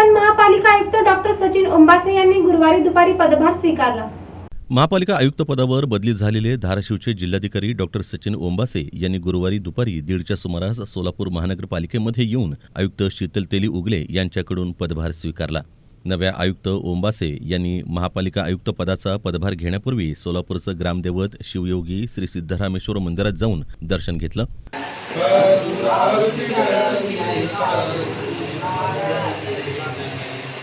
नूतन महापालिका आयुक्त डॉक्टर सचिन ओंबासे यांनी गुरुवारी दुपारी पदभार स्वीकारला. महापालिका आयुक्त पदावर बदली झालेले धाराशिवचे जिल्हाधिकारी डॉक्टर सचिन ओंबासे यांनी गुरुवारी दुपारी दीडच्या सुमारास सोलापूर महानगरपालिकेमध्ये येऊन आयुक्त शीतल तेली उगले यांच्याकडून पदभार स्वीकारला. नव्या आयुक्त ओंबासे यांनी महापालिका आयुक्त पदाचा पदभार घेण्यापूर्वी सोलापूरचं ग्रामदैवत शिवयोगी श्री सिद्धरामेश्वर मंदिरात जाऊन दर्शन घेतलं.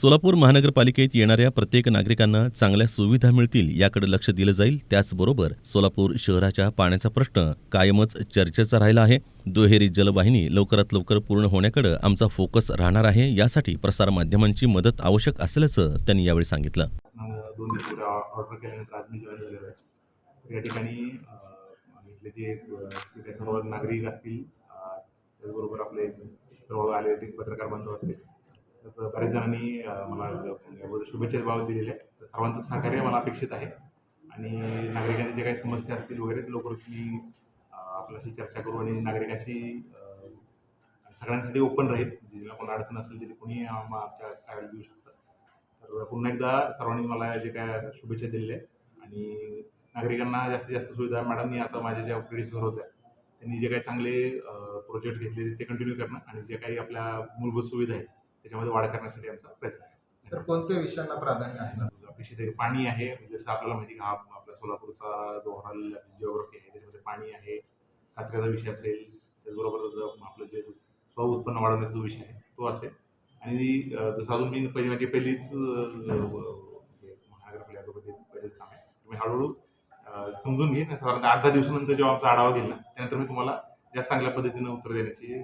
सोलापूर महानगरपालिकेत येणाऱ्या प्रत्येक नागरिकांना चांगल्या सुविधा मिळतील याकडे लक्ष दिलं जाईल. त्याचबरोबर सोलापूर शहराच्या पाण्याचा प्रश्न कायमच चर्चेचा राहिला आहे. दुहेरी जलवाहिनी लवकरात लवकर पूर्ण होण्याकडे आमचा फोकस राहणार आहे. यासाठी प्रसारमाध्यमांची मदत आवश्यक असल्याचं त्यांनी यावेळी सांगितलं. या ठिकाणी इथले जे तिथे सर्व नागरिक असतील त्याचबरोबर आपले सर्व आले पत्रकार बांधव असतील तर बऱ्याच जणांनी मला शुभेच्छा बाबत दिलेल्या आहेत. तर सर्वांचं सहकार्य मला अपेक्षित आहे. आणि नागरिकांनी जे काही समस्या असतील वगैरे ते लवकरच मी आपल्याशी चर्चा करू आणि नागरिकाशी सगळ्यांसाठी ओपन राहील. जिला कोणा अडचण असेल तरी कोणी आमच्या कार्यालयात देऊ शकतात तर पुन्हा एकदा सर्वांनी मला जे काय शुभेच्छा दिलेल्या आहेत. आणि नागरिकांना जास्तीत जास्त सुविधा. मॅडमनी आता माझ्या ज्या प्रेडिसर होत्या त्यांनी जे काही चांगले प्रोजेक्ट घेतले ते कंटिन्यू करणं आणि जे काही आपल्या मूलभूत सुविधा आहेत त्याच्यामध्ये वाढ करण्यासाठी आमचा प्रयत्न आहे. सर कोणत्या विषयांना प्राधान्य असणार? अपेक्षित आहे की पाणी आहे. म्हणजे जसं आपल्याला माहिती हा आपला सोलापूरचा जो ओव्हरऑल जिओग्राफी आहे त्याच्यामध्ये पाणी आहे. कचऱ्याचा विषय असेल त्याचबरोबर आपलं जे स्व उत्पन्न वाढवण्याचा जो विषय आहे तो असेल. आणि जसं अजून मी पहिली माझी पहिलीच अं, म्हणजे महानगरपालिकेमध्ये पहिलेच काम आहे. तुम्ही हळूहळू समजून घेईन साधारणतः आठ दहा दिवसानंतर जेव्हा आमचा आढावा घेईल ना त्यानंतर मी तुम्हाला जास्त चांगल्या पद्धतीनं उत्तर देण्याची